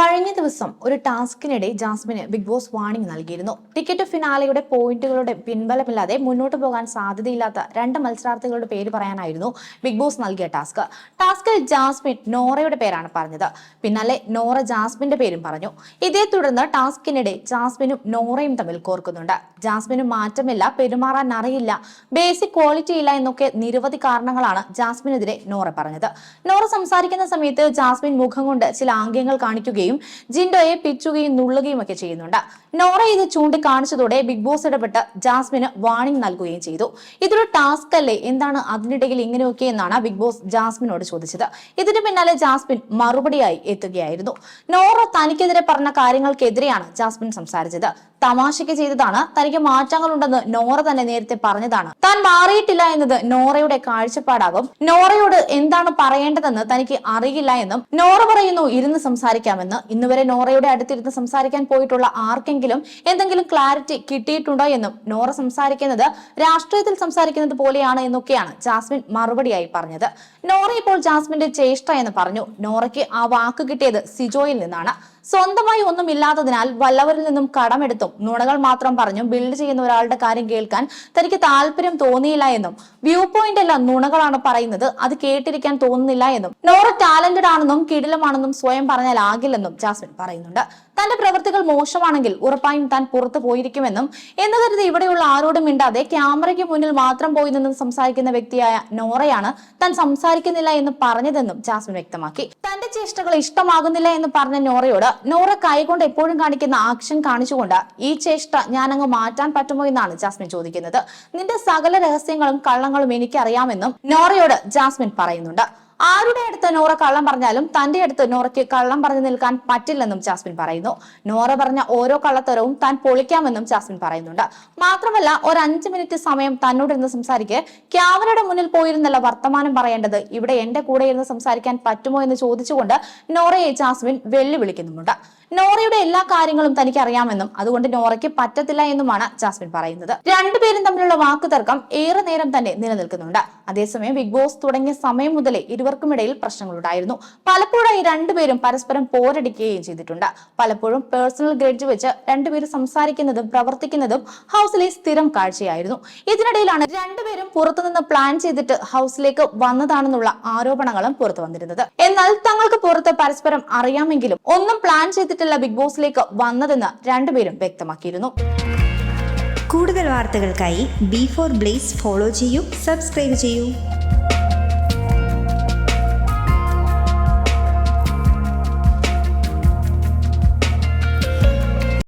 കഴിഞ്ഞ ദിവസം ഒരു ടാസ്കിനിടെ ജാസ്മിന് ബിഗ് ബോസ് വാണിംഗ് നൽകിയിരുന്നു. ടിക്കറ്റ് ഫിനാലയുടെ പോയിന്റുകളുടെ പിൻബലമില്ലാതെ മുന്നോട്ട് പോകാൻ സാധ്യതയില്ലാത്ത രണ്ട് മത്സരാർത്ഥികളുടെ പേര് പറയാനായിരുന്നു ബിഗ് ബോസ് നൽകിയ ടാസ്ക്. ടാസ്കിൽ ജാസ്മിൻ നോറയുടെ പേരാണ് പറഞ്ഞത്. പിന്നാലെ നോറ ജാസ്മിന്റെ പേരും പറഞ്ഞു. ഇതേ തുടർന്ന് ടാസ്കിനിടെ ജാസ്മിനും നോറയും തമ്മിൽ കോർക്കുന്നുണ്ട്. ജാസ്മിനും മാറ്റമില്ല പെരുമാറാൻ അറിയില്ല ബേസിക് ക്വാളിറ്റി ഇല്ല എന്നൊക്കെ നിരവധി കാരണങ്ങളാണ് ജാസ്മിനെതിരെ നോറ പറഞ്ഞത്. നോറ സംസാരിക്കുന്ന സമയത്ത് ജാസ്മിൻ മുഖം കൊണ്ട് ചില ആംഗ്യങ്ങൾ കാണിക്കുകയും ജിൻഡോയെ പിച്ചുകയും നുള്ളുകയും ഒക്കെ ചെയ്യുന്നുണ്ട്. നോറ ഇത് ചൂണ്ടിക്കാണിച്ചതോടെ ബിഗ് ബോസ് ഇടപെട്ട് ജാസ്മിന് വാണിംഗ് നൽകുകയും ചെയ്തു. ഇതൊരു ടാസ്ക് അല്ലേ? എന്താണ് അതിനിടയിൽ ഇങ്ങനെയൊക്കെ എന്നാണ് ബിഗ് ബോസ് ജാസ്മിനോട് ചോദിച്ചത്. ഇതിന് പിന്നാലെ ജാസ്മിൻ മറുപടിയായി എത്തുകയായിരുന്നു. നോറ തനിക്കെതിരെ പറഞ്ഞ കാര്യങ്ങൾക്കെതിരെയാണ് ജാസ്മിൻ സംസാരിച്ചത്. തമാശയ്ക്ക് ചെയ്തതാണ്. തനിക്ക് മാറ്റങ്ങളുണ്ടെന്ന് നോറ തന്നെ നേരത്തെ പറഞ്ഞതാണ്. താൻ മാറിയിട്ടില്ല എന്നത് നോറയുടെ കാഴ്ചപ്പാടാകും. നോറയോട് എന്താണ് പറയേണ്ടതെന്ന് തനിക്ക് അറിയില്ല എന്നും നോറ പറയുന്നു ഇരുന്ന് സംസാരിക്കാമെന്ന്. ഇന്നുവരെ നോറയുടെ അടുത്തിരുന്ന് സംസാരിക്കാൻ പോയിട്ടുള്ള ആർക്കെങ്കിലും എന്തെങ്കിലും ക്ലാരിറ്റി കിട്ടിയിട്ടുണ്ടോ എന്നും നോറ സംസാരിക്കുന്നത് രാഷ്ട്രീയത്തിൽ സംസാരിക്കുന്നത് പോലെയാണ് എന്നൊക്കെയാണ് ജാസ്മിൻ മറുപടിയായി പറഞ്ഞത്. നോറ ഇപ്പോൾ ജാസ്മിന്റെ ചേഷ്ട എന്ന് പറഞ്ഞു. നോറയ്ക്ക് ആ വാക്ക് കിട്ടിയത് സിജോയിൽ നിന്നാണ്. സ്വന്തമായി ഒന്നും ഇല്ലാത്തതിനാൽ വല്ലവരിൽ നിന്നും കടമെടുത്തും നുണകൾ മാത്രം പറഞ്ഞും ബിൽഡ് ചെയ്യുന്ന ഒരാളുടെ കാര്യം കേൾക്കാൻ തനിക്ക് താല്പര്യം തോന്നിയില്ല എന്നും വ്യൂ പോയിന്റ് അല്ല നുണകളാണ് പറയുന്നത്. അത് കേട്ടിരിക്കാൻ തോന്നുന്നില്ല എന്നും. നോറ ടാലന്റഡ് ആണെന്നും കിടിലമാണെന്നും സ്വയം പറഞ്ഞാൽ ആകില്ലെന്നും ജാസ്മിൻ പറയുന്നുണ്ട്. തന്റെ പ്രവൃത്തികൾ മോശമാണെങ്കിൽ ഉറപ്പായും താൻ പുറത്തു പോയിരിക്കുമെന്നും എന്ന് കരുതി ഇവിടെയുള്ള ആരോടും മിണ്ടാതെ ക്യാമറയ്ക്ക് മുന്നിൽ മാത്രം പോയി നിന്നും സംസാരിക്കുന്ന വ്യക്തിയായ നോറയാണ് താൻ സംസാരിക്കുന്നില്ല എന്ന് പറഞ്ഞതെന്നും ജാസ്മിൻ വ്യക്തമാക്കി. തന്റെ ചേഷ്ടകൾ ഇഷ്ടമാകുന്നില്ല എന്ന് പറഞ്ഞ നോറയോട് നോറ കൈകൊണ്ട് എപ്പോഴും കാണിക്കുന്ന ആക്ഷൻ കാണിച്ചുകൊണ്ട് ഈ ചേഷ്ട ഞാൻ അങ്ങ് മാറ്റാൻ പറ്റുമോ എന്നാണ് ജാസ്മിൻ ചോദിക്കുന്നത്. നിന്റെ സകല രഹസ്യങ്ങളും കള്ളങ്ങളും എനിക്കറിയാമെന്നും നോറയോട് ജാസ്മിൻ പറയുന്നുണ്ട്. ആരുടെ അടുത്ത് നോറ കള്ളം പറഞ്ഞാലും തന്റെ അടുത്ത് നോറയ്ക്ക് കള്ളം പറഞ്ഞു നിൽക്കാൻ പറ്റില്ലെന്നും ജാസ്മിൻ പറയുന്നു. നോറ പറഞ്ഞ ഓരോ കള്ളത്തരവും താൻ പൊളിക്കാമെന്നും ജാസ്മിൻ പറയുന്നുണ്ട്. മാത്രമല്ല ഒരു അഞ്ച് മിനിറ്റ് സമയം തന്നോട് ഇരുന്ന് സംസാരിക്കെ ക്യാമറയുടെ മുന്നിൽ പോയിരുന്നല്ല വർത്തമാനം പറയേണ്ടത് ഇവിടെ എന്റെ കൂടെ ഇരുന്ന് സംസാരിക്കാൻ പറ്റുമോ എന്ന് ചോദിച്ചുകൊണ്ട് നോറയെ ജാസ്മിൻ വെല്ലുവിളിക്കുന്നുമുണ്ട്. നോറയുടെ എല്ലാ കാര്യങ്ങളും തനിക്ക് അറിയാമെന്നും അതുകൊണ്ട് നോറയ്ക്ക് പറ്റത്തില്ല എന്നുമാണ് ജാസ്മിൻ പറയുന്നത്. രണ്ടുപേരും തമ്മിലുള്ള വാക്കുതർക്കം ഏറെ നേരം തന്നെ നിലനിൽക്കുന്നുണ്ട്. അതേസമയം ബിഗ് ബോസ് തുടങ്ങിയ സമയം മുതലേ ഇരുവർക്കുമിടയിൽ പ്രശ്നങ്ങളുണ്ടായിരുന്നു. പലപ്പോഴായി രണ്ടുപേരും പരസ്പരം പോരടിക്കുകയും ചെയ്തിട്ടുണ്ട്. പലപ്പോഴും പേഴ്സണൽ ഗ്രഡ്ജ് വെച്ച് രണ്ടുപേരും സംസാരിക്കുന്നതും പ്രവർത്തിക്കുന്നതും ഹൗസിലെ സ്ഥിരം കാഴ്ചയായിരുന്നു. ഇതിനിടയിലാണ് രണ്ടുപേരും പുറത്തുനിന്ന് പ്ലാൻ ചെയ്തിട്ട് ഹൗസിലേക്ക് വന്നതാണെന്നുള്ള ആരോപണങ്ങളും പുറത്തു വന്നിരുന്നത്. എന്നാൽ തങ്ങൾക്ക് പുറത്ത് പരസ്പരം അറിയാമെങ്കിലും ഒന്നും പ്ലാൻ ചെയ്തിട്ടില്ല ബിഗ് ബോസിലേക്ക് വന്നതെന്ന് രണ്ടുപേരും വ്യക്തമാക്കിയിരുന്നു. കൂടുതൽ വാർത്തകൾക്കായി ബി ഫോർ ബ്ലേസ് ഫോളോ ചെയ്യൂ സബ്സ്ക്രൈബ് ചെയ്യൂ.